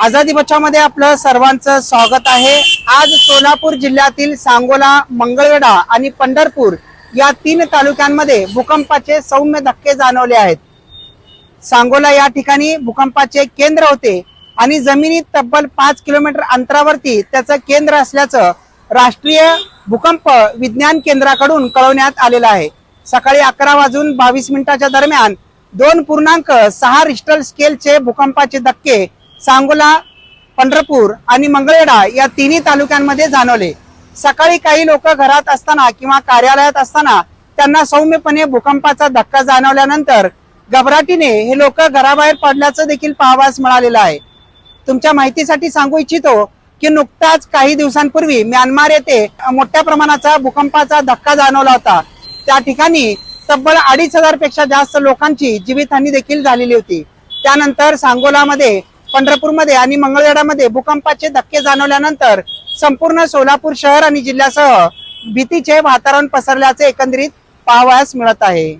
आझादी बचावमध्ये आपलं सर्वांचं स्वागत आहे. आज सोलापूर जिल्ह्यातील सांगोला मंगळवेढा आणि पंढरपूर या तीन तालुक्यांमध्ये भूकंपाचे सौम्य धक्के जाणवले आहेत. सांगोला या ठिकाणी भूकंपाचे केंद्र होते आणि जमिनीत तब्बल पाच किलोमीटर अंतरावरती त्याचं केंद्र असल्याचं राष्ट्रीय भूकंप विज्ञान केंद्राकडून कळवण्यात आलेलं आहे. सकाळी अकरा वाजून बावीस मिनिटाच्या दरम्यान दोन पूर्णांक सहा रिस्टर स्केलचे भूकंपाचे धक्के सांगोला पंढरपूर आणि मंगळवेढा या तिन्ही तालुक्यांमध्ये जाणवले. सकाळी काही लोक घरात असताना किंवा कार्यालयात असताना त्यांना सौम्यपणे भूकंपाचा धक्का जाणवल्यानंतर घबराटीने हे लोक घराबाहेर पडल्याचं देखील पाहावास मिळालेलं आहे. तुमच्या माहितीसाठी सांगू इच्छितो की नुकताच काही दिवसांपूर्वी म्यानमार येथे मोठ्या प्रमाणाचा भूकंपाचा धक्का जाणवला होता. त्या ठिकाणी तब्बल अडीच हजारपेक्षा जास्त लोकांची जीवितहानी देखील झालेली होती. त्यानंतर सांगोलामध्ये पंढरपूरमध्ये आणि मंगळवेढामध्ये भूकंपाचे धक्के जाणवल्यानंतर संपूर्ण सोलापूर शहर आणि जिल्ह्यासह भीतीचे वातावरण पसरल्याचे एकंदरीत पाहावयास मिळत आहे.